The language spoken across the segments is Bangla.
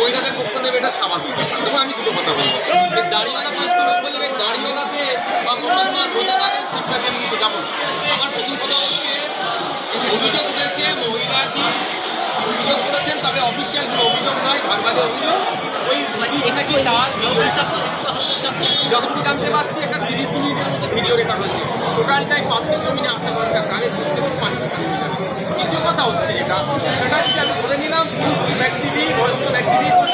মহিলাদের পক্ষ নেবে এটা স্বাভাবিক ব্যাপার। তবু আমি দুটো কথা বলব। বলে দাড়িওয়ালাতে বা কিন্তু আমার প্রথম কথা হচ্ছে অভিযোগ অভিযোগ করেছেন, তবে অফিসিয়াল অভিযোগ নয় ওই জানতে পারছি, একটা তিরিশ মিনিটের মতো ভিডিও আসা দরকার, তাহলে দূর থেকে পানি দ্বিতীয় কথা হচ্ছে এটা সেটা যদি আমি ধরে নিলাম activo, es un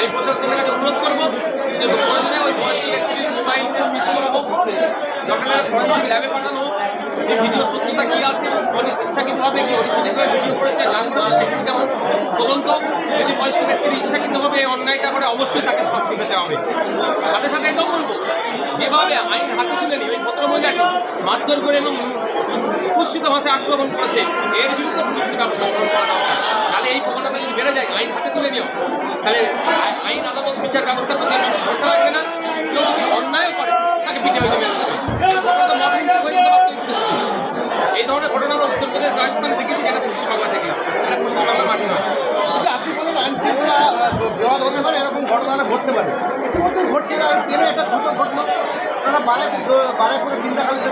আমি প্রশাসনের কাছে অনুরোধ করব যে প্রয়োজনে ওই বয়স্ক ব্যক্তির মোবাইল দিয়ে সিসি করব দরকার ফরেন্সিক ল্যাবে পাঠানো ভিডিও সত্যতা কী আছে? মানে ইচ্ছাকৃতভাবে কি অরিজিনালভাবে ভিডিও করেছে, না করেছে সেগুলো যেমন তদন্ত। যদি বয়স্ক ব্যক্তির ইচ্ছাকৃতভাবে অন্যায়টা করে, অবশ্যই তাকে শাস্তি পেতে হবে। সাথে সাথে এটাও বলব, যেভাবে আইন হাতে তুলে নিয়ে ওই ভদ্রমহিলাকে মারধর করে এবং কুৎসিত ভাষায় আক্রমণ করেছে, এর বিরুদ্ধে পুলিশের ব্যবস্থা গ্রহণ করা দরকার। তাহলে এই প্রবণতা যদি বেড়ে যায়, আইন হাতে তুলে নিও তাহলে আইন, আদালত, বিচার ব্যবস্থার প্রতি রাখবে না। কেউ যদি অন্যায় করে, তাকে পারতো এই ধরনের ঘটনা আমরা উত্তরপ্রদেশ রাজস্থানে দেখেছি, যেটা পশ্চিমবাংলা দেখেছি এটা পশ্চিমবাংলার মাটি নয়। আপনি হতে পারে, এরকম ঘটনা ঘটতে পারে। ঘটছে না একটা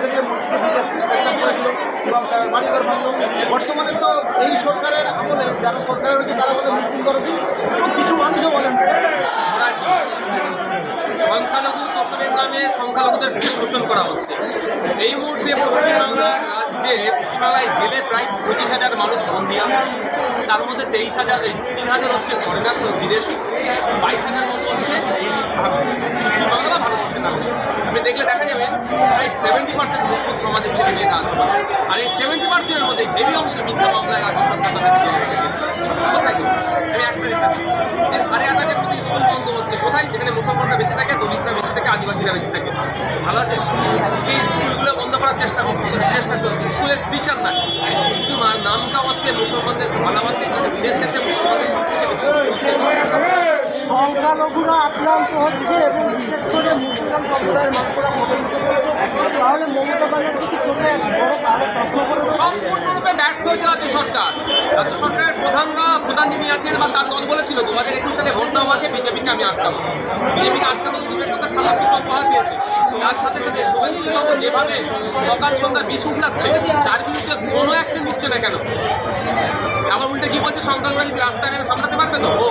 থেকে চেষ্টা করেছিল এবং তার বাড়িঘর ভাঙলো বর্তমানে তো এই সরকারের আমলে, যারা সরকারের রয়েছে তারা বলে মুসলিম এবং কিছু মানুষও বলেন সংখ্যালঘু তোষণের নামে সংখ্যালঘুদের শোষণ করা হচ্ছে। এই মুহূর্তে পশ্চিমবাংলার রাজ্যে, পশ্চিমবাংলায় জেলে প্রায় পঁচিশ হাজার মানুষ বন্দি আছে। তার মধ্যে তেইশ হাজার, এই তিন হাজার হচ্ছে ফরেনার বিদেশি। বাইশ হাজার মতো হচ্ছে পশ্চিমবাংলা বা ভারতবর্ষের নাগরিক আপনি দেখলে দেখা যাবে, প্রায় সেভেন্টি পার্সেন্ট মুসলিম সমাজের ছেলে মেয়েরা আছে। আর এই সেভেন্টি পার্সেন্টের মধ্যে হেভি অংশ মিথ্যা মামলায় রাজ্য সরকার দিচ্ছে কোথায়? আমি। যে সাড়ে আট হাজার কোটি স্কুল বন্ধ হচ্ছে, কোথায়? যেখানে মুসলমানরা বেশি থাকে দলিতরা বেশি থাকে, আদিবাসীরা বেশি থাকে। ভালো আছে? সেই স্কুলগুলো করার চেষ্টা করছে চেষ্টা চলছে। স্কুলের টিচার না কিন্তু মা- নামটা অবস্থায় মুসলমানদের ভালোবাসে কিন্তু দিনের শেষে মুসলমানদের সংখ্যালঘুরা আক্রান্ত হচ্ছে এবং বিশেষ করে মুসলিম সম্প্রদায়ের মানুষরা তাহলে মমতা ব্যানার্জি চোখে এক বড় কালো চশমা করে সম্পূর্ণরূপে ব্যর্থ হয়েছে রাজ্য সরকার। রাজ্য সরকারের প্রধানরা প্রধান যিনি আছেন বা তার দল বলেছিল দু হাজার একুশ সালে ভোট দেওয়াকে বিজেপিকে আমি আটকাবো। বিজেপিকে আটকানো দূরের কথা সামাজিক উপহার দিয়েছে তার সাথে সাথে যেভাবে সকাল সন্ধ্যা বিষ উঠলাচ্ছে, তার বিরুদ্ধে কোনো অ্যাকশন নিচ্ছে না কেন? আবার উল্টে কি বলছে? সংখ্যালঘুরা যদি রাস্তায় নেমে সামলাতে পারবে তো? ও,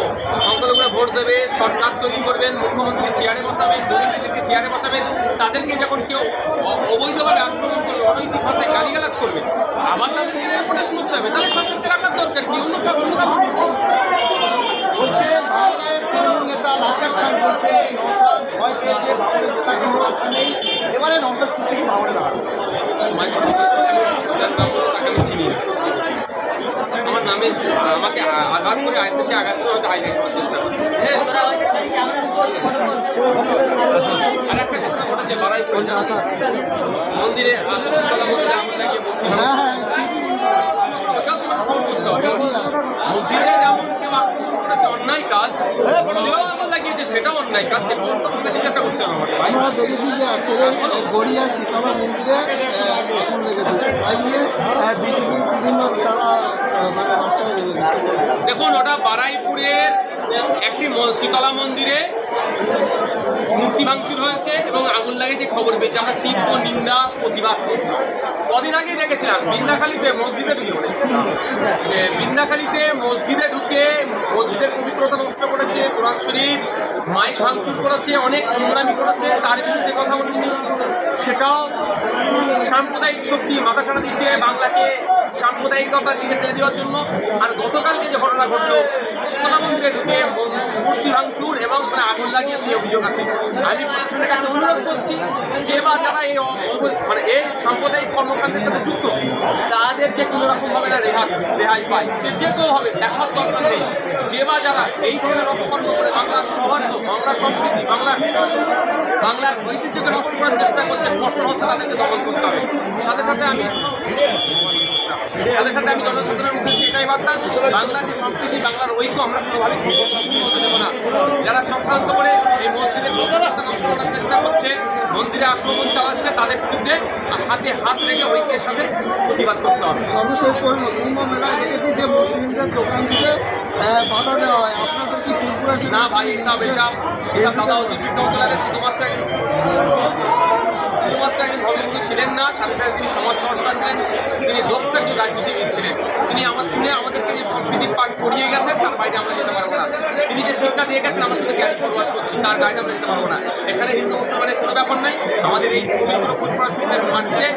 সংখ্যালঘুরা ভোট দেবে, সরকার তৈরি করবেন মুখ্যমন্ত্রী চেয়ারে বসাবেন দলিতদেরকে চেয়ারে বসাবেন, তাদেরকে যখন কেউ অবৈধভাবে আক্রমণ করবে অনৈতিক ভাষায় গালিগালাজ করবে, আবার তাদেরকে প্রোটেস্ট করতে হবে, তাহলে সরকারকে রাখার দরকার কি? অন্য সব অন্য নেতা ভয় পেয়েছে কোনো রাস্তা নেই এবারে নৌসাদ থেকে ভাবনে যার নাম আমাকে আঘাত করে আইসিকে আঘাত করে হয়তো হাইলাইট করার চেষ্টা করছে আর একটা ঘটনা মন্দিরে মন্দিরে আমরা নাকি হ্যাঁ হ্যাঁ ওটাও তোমার ফোন করতে হবে মসজিদে যেমন কেউ আক্রমণ করেছে অন্যায় কাজ মন্দিরেও সেটাও অন্যায় কাজ সেটা প্রশাসনকে জিজ্ঞাসা করতে হবে আমার দেখেছি যে গড়িয়া শীতলা মন্দিরে আগুন লেগেছে। তাই নিয়ে বিভিন্ন তারা মানে রাস্তায় দেখুন ওটা বারাইপুরের একটি শীতলা মন্দিরে মূর্তি ভাঙচুর হয়েছে এবং আগুন লাগিয়ে যে খবর পেয়েছে, আমরা তীব্র নিন্দা, প্রতিবাদ করছি। কদিন আগেই দেখেছিলাম, বৃন্দাখালীতে মসজিদে ঢুকে বৃন্দাখালীতে মসজিদে ঢুকে মসজিদের পবিত্রতা নষ্ট করেছে, কোরআন শরীফ, মাইক ভাঙচুর করেছে, অনেক নোংরামি করেছে, তার বিরুদ্ধে কথা বলেছি। সেটাও সাম্প্রদায়িক শক্তি মাথা ছাড়া দিচ্ছে বাংলাকে সাম্প্রদায়িকতার দিকে ঠেলে দেওয়ার জন্য। আর গতকালকে যে ঘটনা ঘটলো শীতলা মন্দিরে ঢুকে মূর্তি ভাঙচুর এবং মানে আগুন লাগিয়েছে অভিযোগ আছে। আমি প্রশাসনের কাছে অনুরোধ করছি যে বা যারা এই মানে এই সাম্প্রদায়িক কর্মকাণ্ডের সাথে যুক্ত, তাদেরকে কোনো রকমভাবে না রেহাই রেহাই পায়। সে যে কেউ হবে, দেখার দরকার নেই। যে বা যারা এই ধরনের অপকর্ম করে বাংলার সৌহার্দ্য, বাংলার সংস্কৃতি বাংলার বাংলার ঐতিহ্যকে নষ্ট করার চেষ্টা করছে কঠোর হস্তে তাদেরকে দমন করতে হবে। সাথে সাথে আমি সাথে সাথে আমি জনসাধারণের উদ্দেশ্যে এটাই বার্তা বাংলার যে সংস্কৃতি বাংলার ঐক্য আমরা কোনোভাবেই সংরক্ষণ হতে দেবো না। যারা চক্রান্ত করে এই মসজিদের নষ্ট করার চেষ্টা করছে মন্দিরে আক্রমণ চালাচ্ছে তাদের বিরুদ্ধে হাতে হাত রেখে ঐক্যের সাথে প্রতিবাদ করতে হবে। সর্বশেষ পর্যন্ত কুম্ভ মেলায় দেখেছি যে মুসলিমদের দোকান দিতে বাধা দেওয়া হয়। আপনাদের কি না ভাই এসব এসব এসব দাদা বিক্রমদলালে শুধুমাত্র শুধুমাত্র একজন ধর্মগুরু ছিলেন না, সাথে সাথে তিনি সমাজ সংস্কার ছিলেন, তিনি দক্ষ একজন রাজনীতিবিদ ছিলেন। তিনি আমার, তিনি আমাদেরকে যে সংস্কৃতির পাঠ করিয়ে গেছেন, তার বাইরে আমরা যেতে পারব না। তিনি যে শিক্ষা দিয়ে গেছেন, আমরা শুধু জ্ঞান শুরুয়াত করছি, তার বাইরে আমরা যেতে পারব না। এখানে হিন্দু, মুসলমানের কোনো ব্যাপার নাই। আমাদের এই পবিত্র ফুটবল শুনের মাটিতে,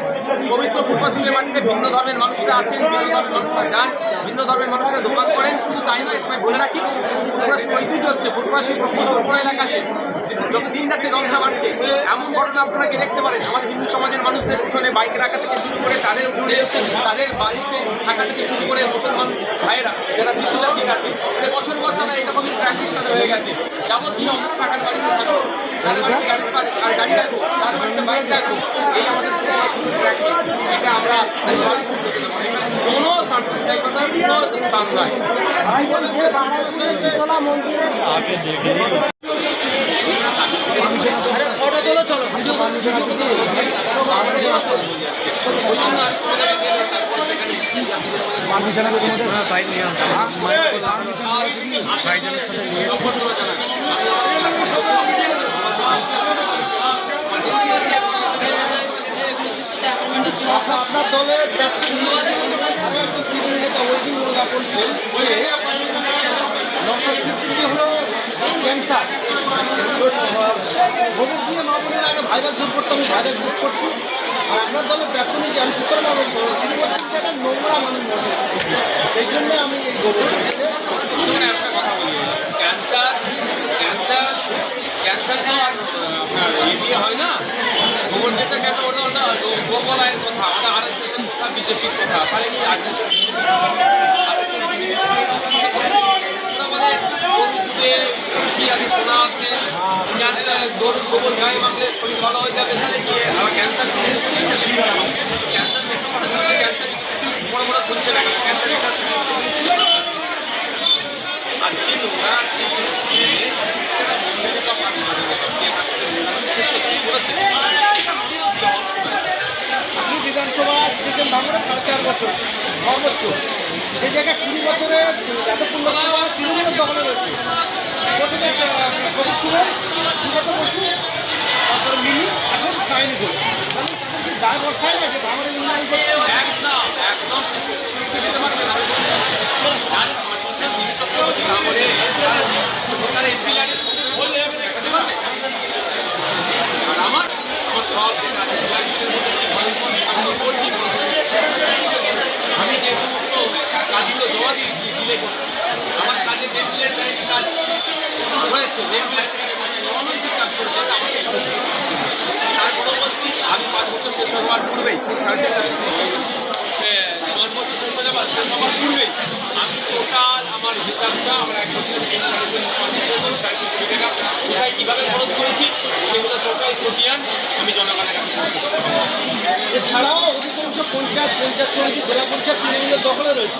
পবিত্র ফুটবল শুনের মাটিতে ভিন্ন ধর্মের মানুষরা আসেন, ভিন্ন ধর্মের মানুষরা যান, ভিন্ন ধর্মের মানুষরা দোকান করেন। শুধু তাই নয় এখানে বলে রাখি ফুটবল ঐতিহ্য হচ্ছে ফুটবল প্রচুর বড় এলাকা যত দিন যাচ্ছে জলসা বাড়ছে, এমন ঘটনা আপনারা কি দেখতে পারেন? আমাদের হিন্দু সমাজের মানুষদের উঠোনে বাইক রাখা থেকে শুরু করে তাদের উঠোনে তাদের বাড়িতে থাকা থেকে শুরু করে মুসলমান ভাইয়েরা, যারা দ্বিতীয় ঠিক আছে বছর পর তারা এরকমই প্র্যাকটিস তাদের হয়ে গেছে। যাবতীয় অমুক টাকার বাড়িতে থাকব তাদের বাড়িতে গাড়ি আর গাড়ি রাখব তার বাড়িতে বাইক রাখব এই আমাদের প্র্যাকটিস এটা আমরা কোনো সাম্প্রদায়িকতার, কোনো স্থান নয়। ভাইজান যে বারাণসী শীতলা মন্দিরের আপনার আপনার দলের ব্যক্তি ওয়েটিং মোলা করছেন যে ডক্টর সিদ্দিকি হলো ক্যান্সার ভোটের দিয়ে মা বোনের আগে ভাইরাস দূর করতে আমি ভাইরাস দূর করছি। আর আপনার দলের ব্যক্তি যে আমি সুতরাং আমাদের তিনি বলছেন যে এটা নোংরা মানুষ মনে সেই জন্যে আমি এই কথা ক্যান্সার ক্যান্সার ক্যান্সার আপনার ইয়ে দিয়ে হয় না। যেটা ওটা ওটা কথা এর বিজেপির কথা। তাহলে কি আর কি আছে শোনা আছে ক্যান্সার গরুর গোবর গায়ে মাখলে শরীর ভালো হয়ে যাবে কি? আবার ক্যান্সার ক্যান্সার ক্যান্সার বড় বড় খুলছে না ক্যান্সার আর নোংরা আপনি বিধানসভা দিয়েছেন ভাঙড়ে সাড়ে চার বছর সর্বোচ্চ যে জায়গায় দখলে রয়েছে। প্রথমে কবির সুরের বসু তারপরে মিনি এখন সাইনি করে তাহলে তাদের কি দায় না যে ভাঙড়ের উন্নয়ন করতে একদম একদম শুনতে দিতে পারবে না আর মানুষের বিজয় চক্রবর্তী না বলে তার এমপি গাড়ি দেখাতে পারবে আর আমার আমার সব কাজের মধ্যে আমি যে সমস্ত কাজগুলো আমার কাজে যে বিলের গাড়ির কাজ হয়েছে যে বিলের অনৈতিক কাজ করেছে এটা আমাকে তারপরে বলছি আমি পাঁচ বছর শেষ হওয়ার হওয়ার পূর্বেই। আমি টোটাল আমার হিসাবটা আমার এক কোথায় কীভাবে খরচ করেছি, সেগুলো টোটাল খতিয়ান আমি জনগণের কাছে এছাড়াও অধিকাংশ পঞ্চায়েত পঞ্চায়েত সমিতি, জেলা পঞ্চায়েত তৃণমূলের দখলে রয়েছে।